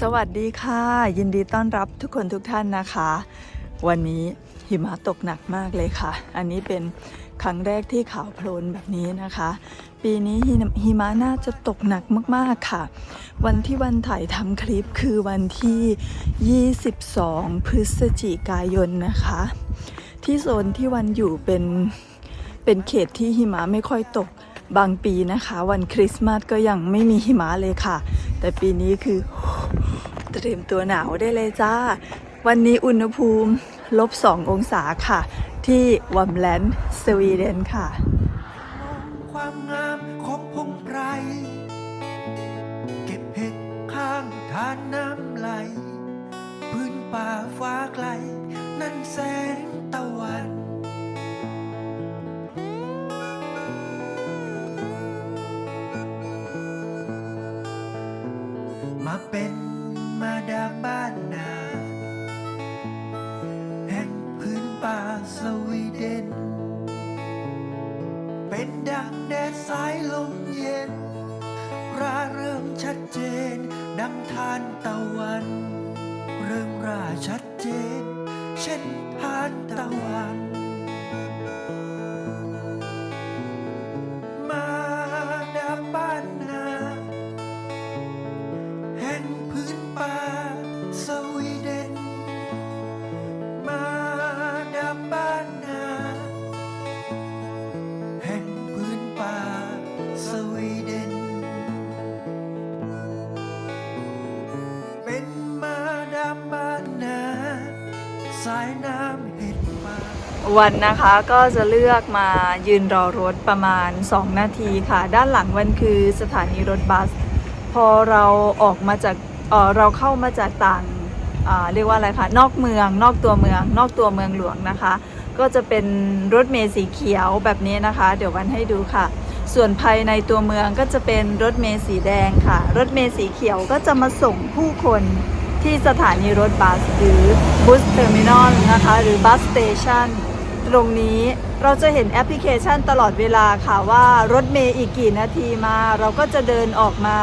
สวัสดีค่ะ ยินดีต้อนรับทุกคนทุกท่านนะคะ วันนี้หิมะตกหนักมากเลยค่ะ อันนี้เป็นครั้งแรกที่ขาวโพลนแบบนี้นะคะ ปีนี้หิมะน่าจะตกหนักมากๆค่ะ วันที่วันถ่ายทำคลิปคือวันที่ 22 พฤศจิกายนนะคะ ที่โซนที่วันอยู่เป็นเป็นเขตที่หิมะไม่ค่อยตก บางปีนะคะ วันคริสต์มาสก็ยังไม่มีหิมะเลยค่ะ แต่ปีนี้คือเตรียมตัวหนาวได้เลยจ้า วันนี้อุณหภูมิลบ2องศาค่ะ ที่วัมแลนด์สวีเดนค่ะความงามของพงไพรเก็บเห็ดข้างทานน้ำไหล พื้นป่าฟ้าไกล นั่นแสงตะวัน มาเป็นมาดามบ้านนา แห่งพื้นป่าสวีเดน เป็นดังแดดสายลมเย็นราเริ่มชัดเจน ดังทานตะวัน เริ่มราชัดเจน เช่นทานตะวัน วันนะคะก็จะเลือกมายืนรอรถประมาณ 2 นาทีค่ะ ด้านหลังวันคือสถานีรถบัส พอเราออกมาจากเออเราเข้ามาจากต่างอ่าเรียกว่าอะไรคะนอกเมือง นอกตัวเมือง นอกตัวเมืองหลวงนะคะ ก็จะเป็นรถเมล์สีเขียวแบบนี้นะคะ เดี๋ยววันให้ดูค่ะ ส่วนภายในตัวเมืองก็จะเป็นรถเมล์สีแดงค่ะ รถเมล์สีเขียวก็จะมาส่งผู้คนที่สถานีรถบัสหรือบัสเทอร์มินอลนะคะ หรือบัสสเตรงนี้เราจะเห็นแอปพลิเคชันตลอดเวลาค่ะว่ารถเมล์อีกกี่นาทีมา เราก็จะเดินออกมา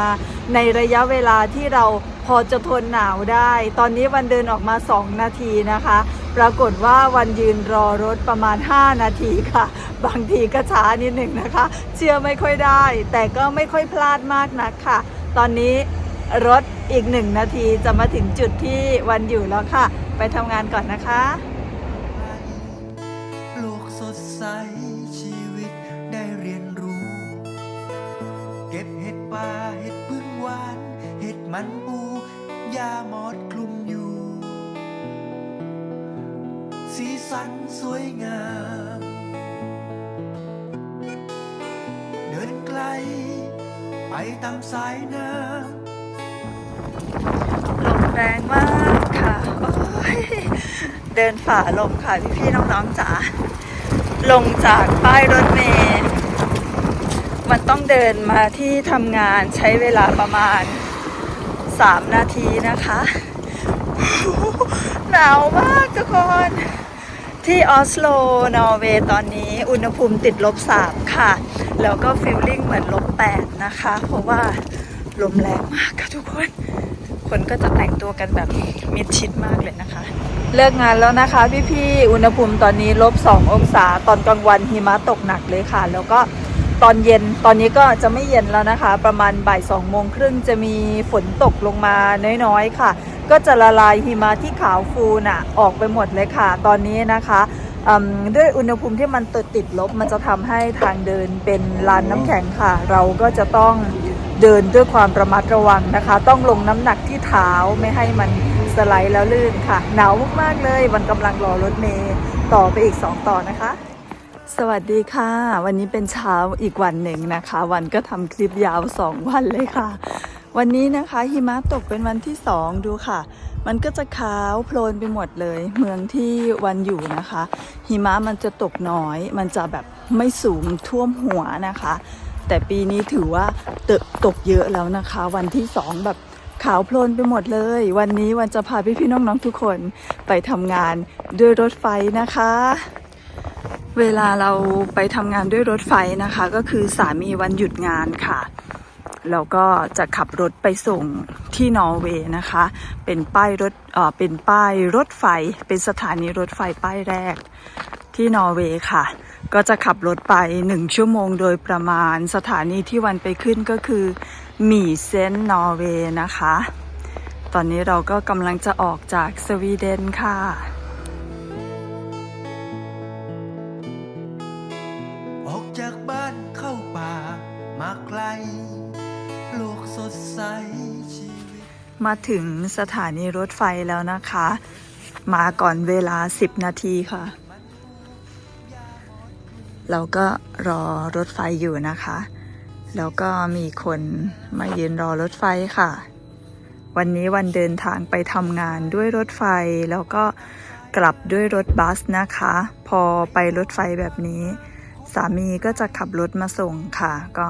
ในระยะเวลาที่เราพอจะทนหนาวได้ ตอนนี้วันเดินออกมา 2 นาทีนะคะ ปรากฏว่าวันยืนรอรถประมาณ 5 นาทีค่ะ บางทีก็ช้านิดหนึ่งนะคะ เชื่อไม่ค่อยได้ แต่ก็ไม่ค่อยพลาดมากนักค่ะ ตอนนี้รถอีกหนึ่งนาทีจะมาถึงจุดที่วันอยู่แล้วค่ะ ไปทำงานก่อนนะคะ ใสชีวิตได้เรียนรู้ เก็บเห็ดป่าเห็ดพึ่งหวาน เห็ดมันปูยาหมอดคลุมอยู่ สีสันสวยงาม เดินไกล ไปตามสายน้ำลมแรงมากค่ะ เดินฝ่าลมค่ะ พี่พี่ๆน้องๆจ๋า ลงจากป้ายรถเมล์มันต้องเดินมาที่ทำงานใช้เวลาประมาณ 3 นาทีนะคะ หนาวมากทุกคน ที่ออสโลนอร์เวย์ตอนนี้อุณหภูมิติดลบ3ค่ะ แล้วก็ฟิลลิ่งเหมือนลบ8นะคะ เพราะว่าลมแรงมากค่ะทุกคน คนก็จะแต่งตัวกันแบบมิดชิดมากเลยนะคะ เลิกงานแล้วนะคะพี่ๆ อุณหภูมิตอนนี้ลบ2ององศา ตอนกลางวันหิมะตกหนักเลยค่ะ แล้วก็ตอนเย็น ตอนนี้ก็จะไม่เย็นแล้วนะคะ ประมาณบ่าย2โมงครึ่งจะมีฝนตกลงมาน้อยๆค่ะ ก็จะละลายหิมะที่ขาวฟูน่ะออกไปหมดเลยค่ะ ตอนนี้นะคะด้วยอุณหภูมิที่มันติดติดลบมันจะทำให้ทางเดินเป็นลานน้ำแข็งค่ะ เราก็จะต้อง เดินด้วยความระมัดระวังนะคะ ต้องลงน้ำหนักที่เท้าไม่ให้มันสไลด์แล้วลื่นค่ะ หนาวมากๆเลย วันกำลังรอรถเมย์ต่อไปอีก 2 ต่อนะคะ สวัสดีค่ะ วันนี้เป็นเช้าอีกวันหนึ่งนะคะ วันก็ทำคลิปยาว 2 วันเลยค่ะ วันนี้นะคะหิมะตกเป็นวันที่ 2 ดูค่ะมันก็จะขาวโพลนไปหมดเลย เมืองที่วันอยู่นะคะ หิมะมันจะตกน้อย มันจะแบบไม่สูงท่วมหัวนะคะ แต่ปีนี้ถือว่าเตกตกเยอะแล้วนะคะ วันที่สองแบบขาวโพลนไปหมดเลย วันนี้วันจะพาพี่ๆน้องๆทุกคนไปทำงานด้วยรถไฟนะคะ เวลาเราไปทำงานด้วยรถไฟนะคะ ก็คือสามีวันหยุดงานค่ะแล้วก็จะขับรถไปส่งที่นอร์เวย์นะคะ เป็นป้ายรถเอ่อเป็นป้ายรถไฟ เป็นสถานีรถไฟป้ายแรกที่นอร์เวย์ค่ะ ก็จะขับรถไปหนึ่งชั่วโมงโดยประมาณสถานีที่วันไปขึ้นก็คือหมี่เซนต์นอร์เวย์นะคะ ตอนนี้เราก็กำลังจะออกจากสวีเดนค่ะออกจากบ้านเข้าป่ามาไกลโลกสดใสชีวิตมาถึงสถานีรถไฟแล้วนะคะ มาก่อนเวลา 10 นาทีค่ะ เราก็รอรถไฟอยู่นะคะ แล้วก็มีคนมายืนรอรถไฟค่ะ วันนี้วันเดินทางไปทำงานด้วยรถไฟ แล้วก็กลับด้วยรถบัสนะคะ พอไปรถไฟแบบนี้ สามีก็จะขับรถมาส่งค่ะ ก็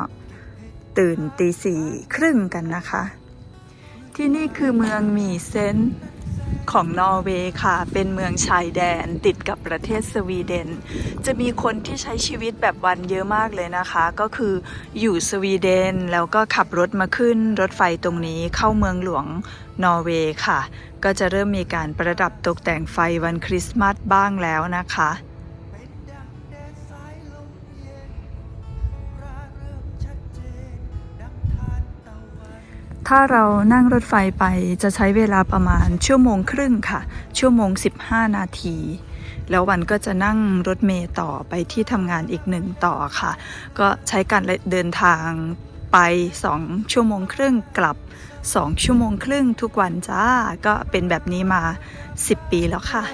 ตื่นตีสี่ครึ่งกันนะคะ ที่นี่คือเมืองมีเซน ของนอร์เวย์ค่ะ เป็นเมืองชายแดนติดกับประเทศสวีเดน จะมีคนที่ใช้ชีวิตแบบวันเยอะมากเลยนะคะ ก็คืออยู่สวีเดนแล้วก็ขับรถมาขึ้นรถไฟตรงนี้เข้าเมืองหลวงนอร์เวย์ค่ะ ก็จะเริ่มมีการประดับตกแต่งไฟวันคริสต์มาสบ้างแล้วนะคะ ถ้าเรานั่งรถไฟไปจะใช้เวลาประมาณชั่วโมงครึ่งค่ะ ชั่วโมง 15 นาที แล้ววันก็จะนั่งรถเมล์ต่อไปที่ทำงานอีกหนึ่งต่อค่ะ ก็ใช้การเดินทางไป 2 ชั่วโมงครึ่งกลับ 2 ชั่วโมงครึ่งทุกวันจ้า ก็เป็นแบบนี้มา 10 ปีแล้วค่ะ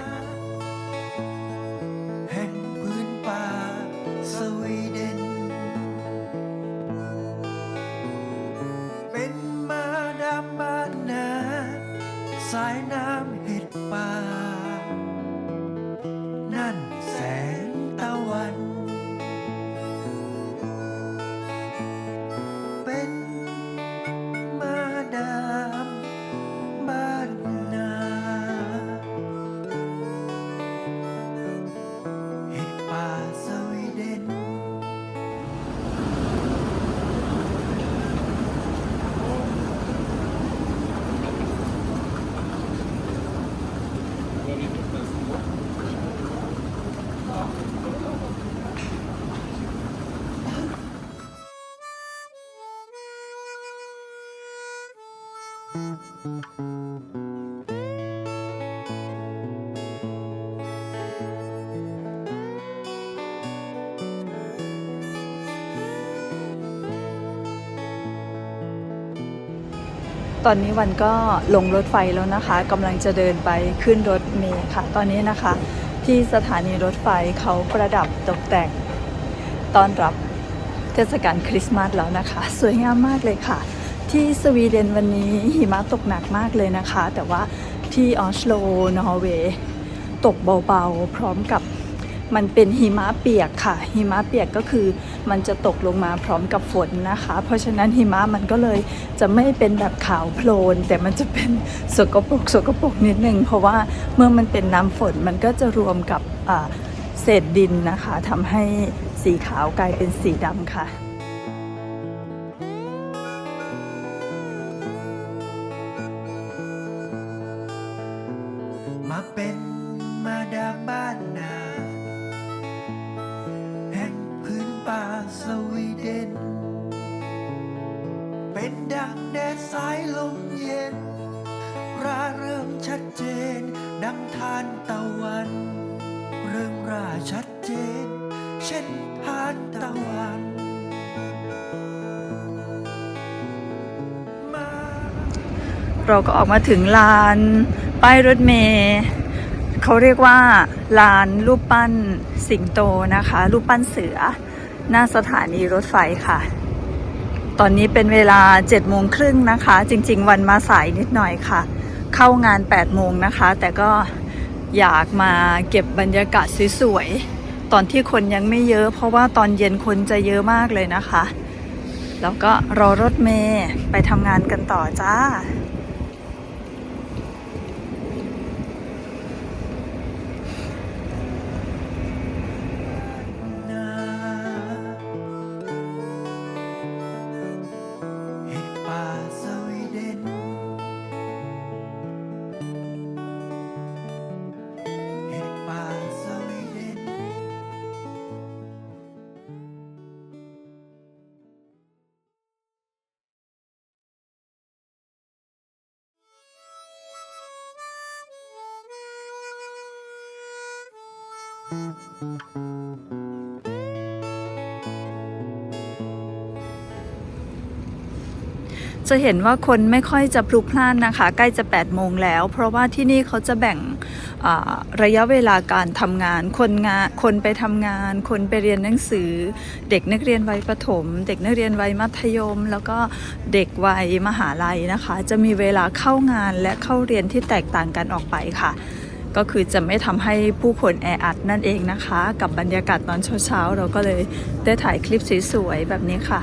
ตอนนี้วันก็ลงรถไฟแล้วนะคะกำลังจะเดินไปขึ้นรถเมล์ค่ะ ตอนนี้นะคะ ที่สถานีรถไฟเขาประดับตกแต่งต้อนรับเทศกาลคริสต์มาสแล้วนะคะ สวยงามมากเลยค่ะ ที่สวีเดนวันนี้หิมะตกหนักมากเลยนะคะ แต่ว่าที่ออสโลนอร์เวย์ตกเบาๆ พร้อมกับ มันเป็นหิมะเปียกค่ะ หิมะเปียกก็คือมันจะตกลงมาพร้อมกับฝนนะคะ เพราะฉะนั้นหิมะมันก็เลยจะไม่เป็นแบบขาวโพลน แต่มันจะเป็นสกปรกสกปรกนิดนึง เพราะว่าเมื่อมันเป็นน้ำฝนมันก็จะรวมกับเศษดินนะคะทำให้สีขาวกลายเป็นสีดำค่ะ ก็ออกมาถึงลานป้ายรถเมย์เขาเรียกว่าลานรูปปั้นสิงโตนะคะ รูปปั้นเสือ หน้าสถานีรถไฟค่ะ ตอนนี้เป็นเวลา7โมงครึ่งนะคะ จริง ๆ วันมาสายนิดหน่อยค่ะ เข้างาน8โมงนะคะ แต่ก็อยากมาเก็บบรรยากาศสวยๆ ตอนที่คนยังไม่เยอะ เพราะว่าตอนเย็นคนจะเยอะมากเลยนะคะ แล้วก็รอรถเมย์ไปทำงานกันต่อจ้า จะเห็นว่าคนไม่ค่อยจะพลุกพล่านนะคะ ใกล้จะ 8 โมงแล้ว เพราะว่าที่นี่เขาจะแบ่งระยะเวลาการทำงาน คนงานคนไปทำงาน คนไปเรียนหนังสือ เด็กนักเรียนวัยประถม เด็กนักเรียนวัยมัธยม แล้วก็เด็กวัยมหาลัยนะคะ จะมีเวลาเข้างานและเข้าเรียนที่แตกต่างกันออกไปค่ะ ก็คือจะไม่ทำให้ผู้คนแออัดนั่นเองนะคะ กับบรรยากาศตอนเช้าๆ เราก็เลยได้ถ่ายคลิปสวยๆ แบบนี้ค่ะ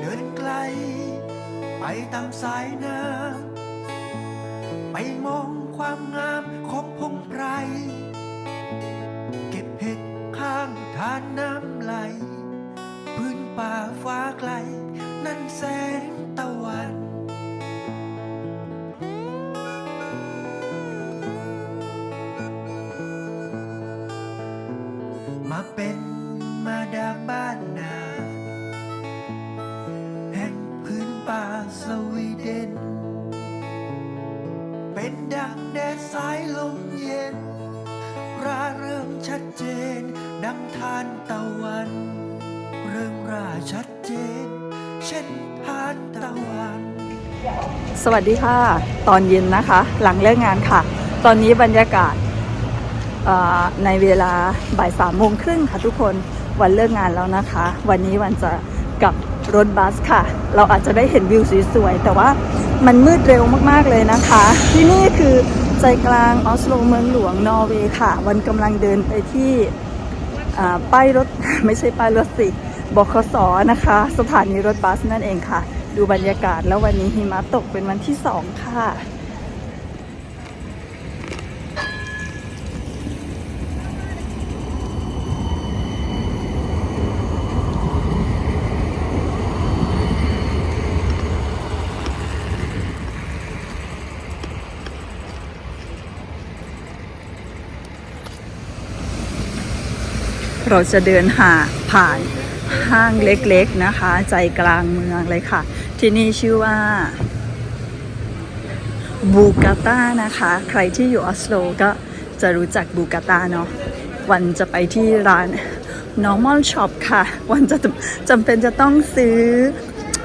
เดินไกล ไปตามสายน้ำไปมองความงามของพงไพรเก็บเห็ดข้างทานน้ำไหล พื้นป่าฟ้าไกล นั่นแสงตะวัน มาเป็นมาดาบ้านนาแห่งพื้นป่าสวีเดน เป็นดังแดดสายลมเย็นราเริ่มชัดเจน ดังทานตะวัน เริ่มราชัดเจน เช่นทานตะวัน สวัสดีค่ะ ตอนเย็นนะคะ หลังเลิกงานค่ะ ตอนนี้บรรยากาศ ในเวลาบ่ายสามโมงครึ่งค่ะทุกคนวันเลิกงานแล้วนะคะ วันนี้วันจะกลับรถบัสค่ะ เราอาจจะได้เห็นวิวสวยๆแต่ว่ามันมืดเร็วมากๆเลยนะคะ ที่นี่คือใจกลางออสโลเมืองหลวงนอร์เวย์ค่ะ วันกำลังเดินไปที่ป้ายรถไม่ใช่ป้ายรถสิบขสนะคะ สถานีรถบัสนั่นเองค่ะ ดูบรรยากาศแล้ววันนี้หิมะตกเป็นวันที่สองค่ะ เราจะเดินหาผ่านห้างเล็กๆนะคะ ใจกลางเมืองเลยค่ะ ที่นี่ชื่อว่าบูกาตานะคะ ใครที่อยู่ออสโลก็จะรู้จักบูกาตาเนาะวันจะไปที่ร้าน normal shop ค่ะ วันจะจำเป็นจะต้องซื้อ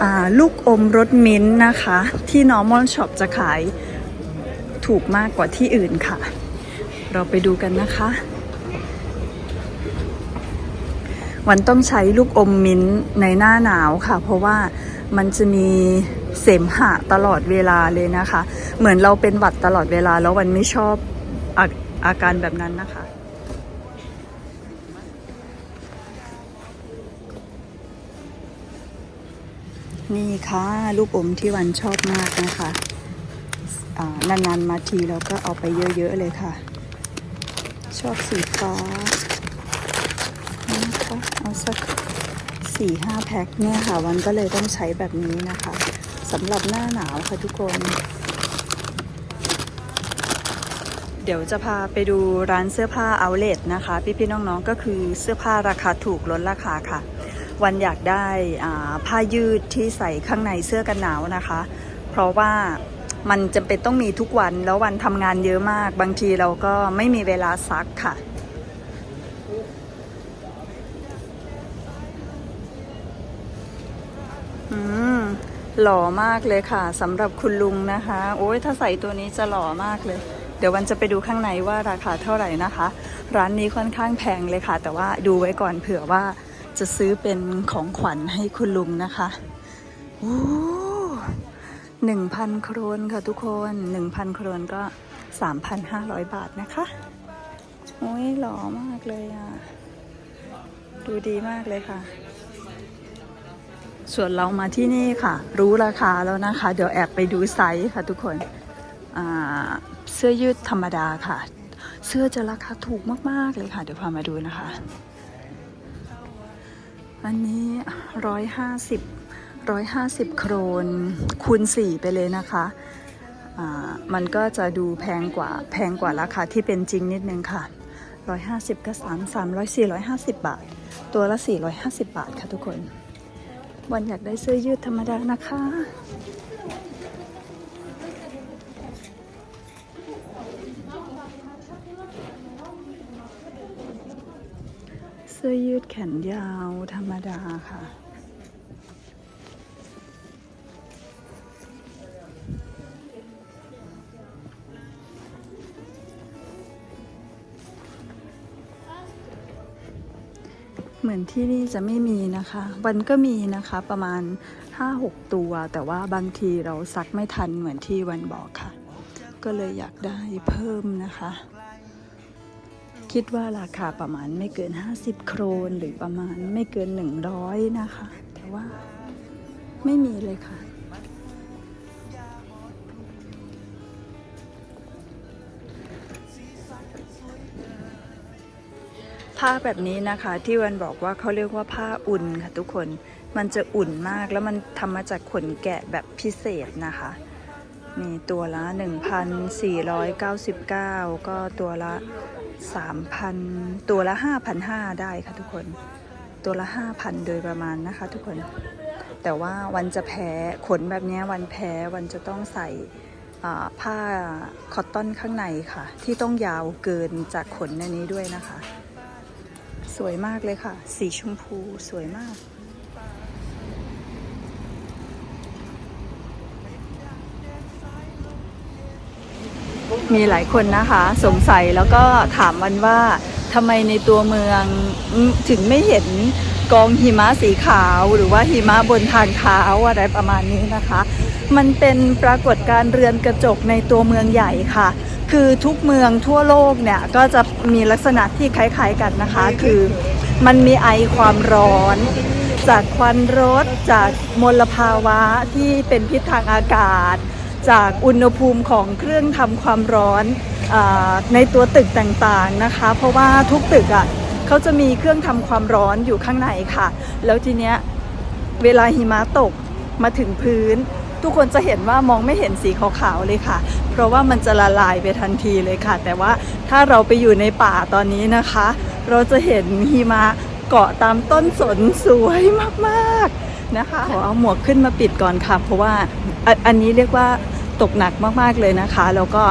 อลูกอมรสมิ้นท์นะคะ ที่ normal shop จะขายถูกมากกว่าที่อื่นค่ะ เราไปดูกันนะคะ วันต้องใช้ลูกอมมิ้นท์ในหน้าหนาวค่ะ เพราะว่ามันจะมีเสมหะตลอดเวลาเลยนะคะ เหมือนเราเป็นหวัดตลอดเวลา แล้ววันไม่ชอบอาอาการแบบนั้นนะคะ นี่ค่ะลูกอมที่วันชอบมากนะคะนานๆมาทีเราก็เอาไปเยอะๆเลยค่ะ ชอบสีฟ้า นะคะเอาสักสี่ห้าแพ็คเนี่ยค่ะ วันก็เลยต้องใช้แบบนี้นะคะสำหรับหน้าหนาวค่ะทุกคน เดี๋ยวจะพาไปดูร้านเสื้อผ้าเอาเล t นะคะ พี่ๆน้องๆก็คือเสื้อผ้าราคาถูกลดราคาค่ะ วันอยากได้ผ้ายืดที่ใส่ข้างในเสื้อกันหนาวนะคะ เพราะว่ามันจำเป็นต้องมีทุกวันแล้ววันทำงานเยอะมาก บางทีเราก็ไม่มีเวลาซักค่ะ อืม หล่อมากเลยค่ะสำหรับคุณลุงนะคะ โอ้ยถ้าใส่ตัวนี้จะหล่อมากเลย เดี๋ยววันจะไปดูข้างในว่าราคาเท่าไหร่นะคะ ร้านนี้ค่อนข้างแพงเลยค่ะ แต่ว่าดูไว้ก่อนเผื่อว่าจะซื้อเป็นของขวัญให้คุณลุงนะคะโอ้หนึ่งพันโครนค่ะทุกคนหนึ่งพันโครนก็สามพันห้าร้อยบาทนะคะ โอ้ยหล่อมากเลยอะ ดูดีมากเลยค่ะ ส่วนเรามาที่นี่ค่ะ รู้ราคาแล้วนะคะ เดี๋ยวแอบไปดูไซส์ค่ะทุกคนเสื้อยืดธรรมดาค่ะ เสื้อจะราคาถูกมาก ๆ เลยค่ะ เดี๋ยวพามาดูนะคะ อันนี้ร้อยห้าสิบร้อยห้าสิบโครนคูณสี่ไปเลยนะคะมันก็จะดูแพงกว่าแพงกว่าราคาที่เป็นจริงนิดนึงค่ะร้อยห้าสิบก็สามสามร้อยสี่ร้อยห้าสิบบาท ตัวละสี่ร้อยห้าสิบบาทค่ะทุกคน วันอยากได้เสื้อยืดธรรมดานะคะ เสื้อยืดแขนยาวธรรมดาค่ะ มือนที่นี่จะไม่มีนะคะ วันก็มีนะคะประมาณ 5-6 ตัว แต่ว่าบางทีเราซักไม่ทันเหมือนที่วันบอกค่ะ ก็เลยอยากได้เพิ่มนะคะ คิดว่าราคาประมาณไม่เกิน 50 โครนหรือประมาณไม่เกิน 100 นะคะ แต่ว่าไม่มีเลยค่ะ ผ้าแบบนี้นะคะที่วันบอกว่าเขาเรียกว่าผ้าอุ่นค่ะทุกคนมันจะอุ่นมากแล้วมันทำมาจากขนแกะแบบพิเศษนะคะมีตัวละ 1,499 ก็ตัวละ 3,000 ตัวละ5,500 ได้ค่ะทุกคนตัวละ 5,000 โดยประมาณนะคะ ทุกคน แต่ว่าวันจะแพ้ขนแบบนี้วันแพ้วันจะต้องใส่ผ้าคอตตอนข้างในค่ะ ที่ต้องยาวเกินจากขนในนี้ด้วยนะคะ สวยมากเลยค่ะ สีชมพูสวยมาก มีหลายคนนะคะ สงสัยแล้วก็ถามวันว่าทำไมในตัวเมืองถึงไม่เห็นกองหิมะสีขาวหรือว่าหิมะบนทางเท้าอะไรประมาณนี้นะคะ มันเป็นปรากฏการณ์เรือนกระจกในตัวเมืองใหญ่ค่ะ คือทุกเมืองทั่วโลกเนี่ยก็จะมีลักษณะที่คล้ายๆกันนะคะ คือมันมีไอความร้อน จากควันรถ จากมลภาวะที่เป็นพิษทางอากาศ จากอุณหภูมิของเครื่องทำความร้อนอาในตัวตึกต่างๆนะคะ เพราะว่าทุกตึกอะ่ะเขาจะมีเครื่องทำความร้อนอยู่ข้างในค่ะ แล้วทีเนี้ยเวลาหิมะตกมาถึงพื้น ทุกคนจะเห็นว่ามองไม่เห็นสีขาวๆเลยค่ะ เพราะว่ามันจะละลายไปทันทีเลยค่ะ แต่ว่าถ้าเราไปอยู่ในป่าตอนนี้นะคะ เราจะเห็นหิมะเกาะตามต้นสนสวยมากๆนะคะขอเอาหมวกขึ้นมาปิดก่อนค่ะ เพราะว่าอันอันนี้เรียกว่าตกหนักมากๆเลยนะคะ แล้วก็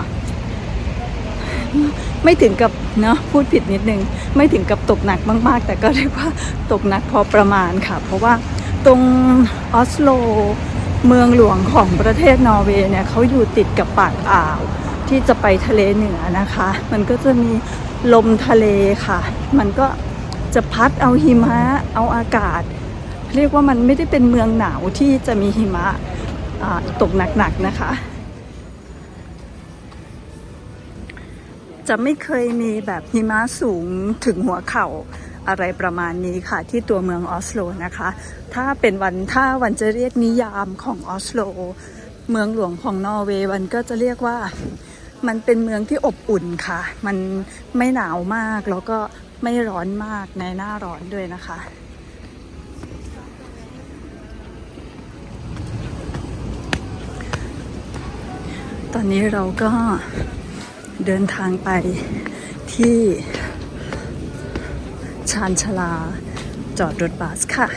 ไม่ถึงกับเนาะพูดผิดนิดนึง ไม่ถึงกับตกหนักมาก ๆ แต่ก็เรียกว่าตกหนักพอประมาณค่ะ เพราะว่าตรงออสโล เมืองหลวงของประเทศนอร์เวย์เนี่ยเขาอยู่ติดกับปากอ่าว ที่จะไปทะเลเหนือนะคะ มันก็จะมีลมทะเลค่ะ มันก็จะพัดเอาหิมะเอาอากาศ เรียกว่ามันไม่ได้เป็นเมืองหนาวที่จะมีหิมะตกหนักๆนะคะ จะไม่เคยมีแบบหิมะสูงถึงหัวเข่า อะไรประมาณนี้ค่ะที่ตัวเมืองออสโลนะคะ ถ้าเป็นวันถ้าวันจะเรียกนิยามของออสโล เมืองหลวงของนอร์เวย์วันก็จะเรียกว่ามันเป็นเมืองที่อบอุ่นค่ะ มันไม่หนาวมากแล้วก็ไม่ร้อนมากในหน้าร้อนด้วยนะคะตอนนี้เราก็เดินทางไปที่ ชานชาลา จอดรถบัสค่ะ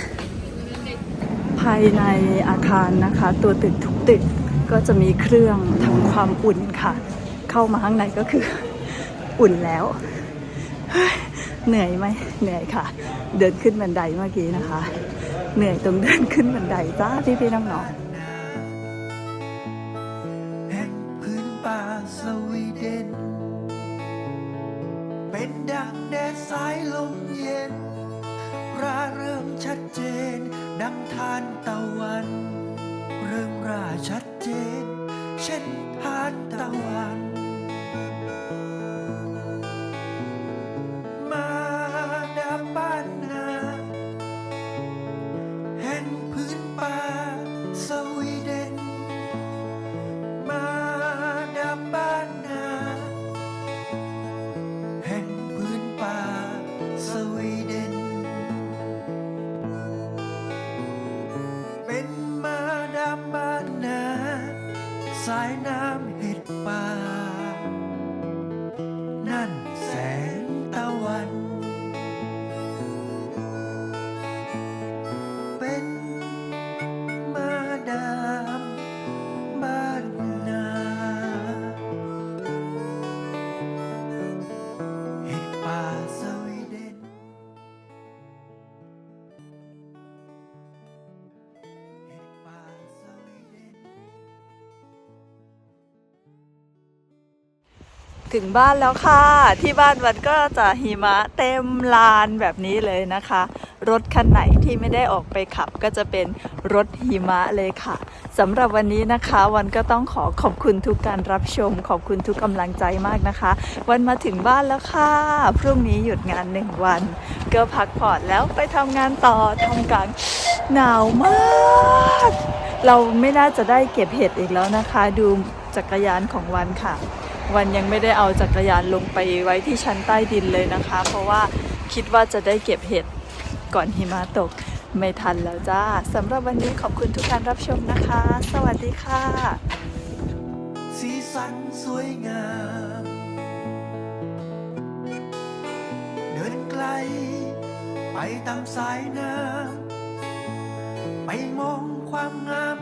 ภายในอาคารนะคะ ตัวตึกทุกตึกก็จะมีเครื่องทำความอุ่นค่ะ เข้ามาข้างในก็คืออุ่นแล้ว เหนื่อยไหมเหนื่อยค่ะ เดินขึ้นบันไดเมื่อกี้นะคะ เหนื่อยตรงเดินขึ้นบันไดจ้าพี่พี่ๆน้องๆ ชัดเจน ดังทานตะวัน เริ่มราชัดเจน เช่นทานตะวัน ถึงบ้านแล้วค่ะ ที่บ้านวันก็จะหิมะเต็มลานแบบนี้เลยนะคะ รถคันไหนที่ไม่ได้ออกไปขับก็จะเป็นรถหิมะเลยค่ะสำหรับวันนี้นะคะวันก็ต้องขอขอบคุณทุกการรับชม ขอบคุณทุกกำลังใจมากนะคะ วันมาถึงบ้านแล้วค่ะ พรุ่งนี้หยุดงานหนึ่งวัน ก็พักผ่อนแล้วไปทำงานต่อทำกลางหนาวมากเราไม่น่าจะได้เก็บเห็ดอีกแล้วนะคะ ดูจักรยานของวันค่ะ วันยังไม่ได้เอาจักรยานลงไปไว้ที่ชั้นใต้ดินเลยนะคะ เพราะว่าคิดว่าจะได้เก็บเห็ดก่อนหิมะตก ไม่ทันแล้วจ้าสำหรับวันนี้ขอบคุณทุกการรับชมนะคะ สวัสดีค่ะ สีสันสวยงาม เดินไกล ไปตามสายน้ำไปมองความงาม